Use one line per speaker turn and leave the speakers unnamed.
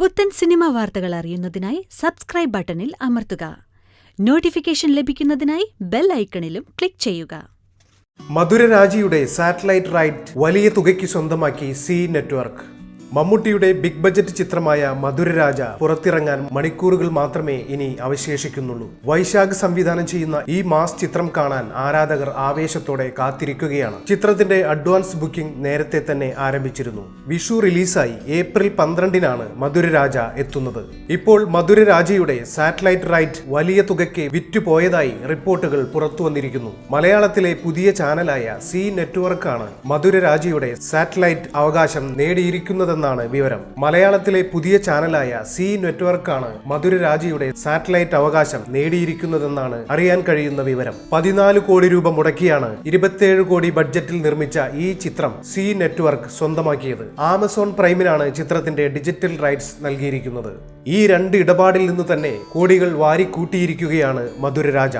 പുത്തൻ സിനിമ വാർത്തകൾ അറിയുന്നതിനായി സബ്സ്ക്രൈബ് ബട്ടണിൽ അമർത്തുക. നോട്ടിഫിക്കേഷൻ ലഭിക്കുന്നതിനായി ബെൽ ഐക്കണിലും ക്ലിക്ക് ചെയ്യുക.
മധുരരാജിയുടെ സാറ്റലൈറ്റ് റൈറ്റ് വലിയ തുകയ്ക്ക് സ്വന്തമാക്കി സി നെറ്റ്വർക്ക്. മമ്മൂട്ടിയുടെ ബിഗ് ബജറ്റ് ചിത്രമായ മധുരരാജ പുറത്തിറങ്ങാൻ മണിക്കൂറുകൾ മാത്രമേ ഇനി അവശേഷിക്കുന്നുള്ളൂ. വൈശാഖ് സംവിധാനം ചെയ്യുന്ന ഈ മാസ് ചിത്രം കാണാൻ ആരാധകർ ആവേശത്തോടെ കാത്തിരിക്കുകയാണ്. ചിത്രത്തിന്റെ അഡ്വാൻസ് ബുക്കിംഗ് നേരത്തെ തന്നെ ആരംഭിച്ചിരുന്നു. വിഷു റിലീസായി ഏപ്രിൽ പന്ത്രണ്ടിനാണ് മധുരരാജ എത്തുന്നത്. ഇപ്പോൾ മധുരരാജയുടെ സാറ്റലൈറ്റ് റൈറ്റ് വലിയ തുകയ്ക്ക് വിറ്റുപോയതായി റിപ്പോർട്ടുകൾ പുറത്തു വന്നിരിക്കുന്നു മലയാളത്തിലെ പുതിയ ചാനലായ സി നെറ്റ്വർക്കാണ് മധുരരാജയുടെ സാറ്റലൈറ്റ് അവകാശം നേടിയിരിക്കുന്നതെന്നാണ് വിവരം. മലയാളത്തിലെ പുതിയ ചാനലായ സി നെറ്റ്വർക്കാണ് മധുര രാജയുടെ സാറ്റലൈറ്റ് അവകാശം നേടിയിരിക്കുന്നതെന്നാണ് അറിയാൻ കഴിയുന്ന വിവരം. പതിനാല് കോടി രൂപ മുടക്കിയാണ് ഇരുപത്തിയേഴ് കോടി ബഡ്ജറ്റിൽ നിർമ്മിച്ച ഈ ചിത്രം സി നെറ്റ്വർക്ക് സ്വന്തമാക്കിയത്. ആമസോൺ പ്രൈമിനാണ് ചിത്രത്തിന്റെ ഡിജിറ്റൽ റൈറ്റ്സ് നൽകിയിരിക്കുന്നത്. ഈ രണ്ട് ഇടപാടിൽ നിന്ന് തന്നെ കോടികൾ വാരിക്കൂട്ടിയിരിക്കുകയാണ് മധുരരാജ